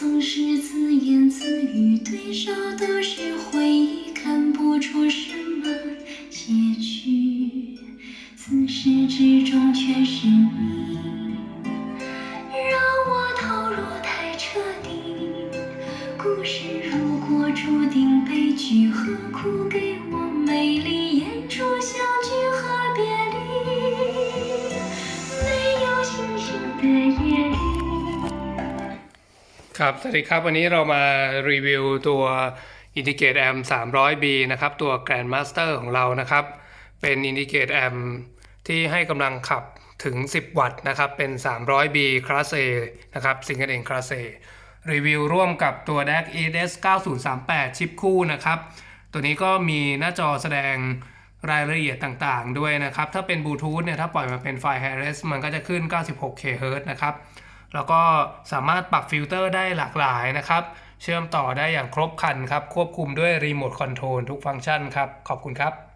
总是自言自语，对手都是回忆，看不出什么结局。自始至终全是你，让我投入太彻底。故事如果注定悲剧，何苦给我美丽演出相聚和别离？没有星星的夜。 ครับ สวัสดีครับวันนี้เรามารีวิวตัว Indicate Amp 300B นะครับ ตัว Grandmaster ของเรานะครับ เป็น Indicate Amp ที่ให้กำลังขับถึง 10 วัตต์นะครับ เป็น 300B Class A นะครับ Single End Class A รีวิวร่วมกับตัว DAC ES 9038 ชิปคู่นะครับ ตัวนี้ก็มีหน้าจอแสดงรายละเอียดต่างๆ ด้วยนะครับ ถ้าเป็นบลูทูธเนี่ย ถ้าปล่อยมาเป็นไฟล์ HiRes มันก็จะขึ้น 96 kHz นะครับ แล้วก็สามารถปรับฟิลเตอร์ได้หลากหลายนะครับ เชื่อมต่อได้อย่างครบครันครับ ควบคุมด้วยรีโมทคอนโทรลทุกฟังก์ชันครับ ขอบคุณครับ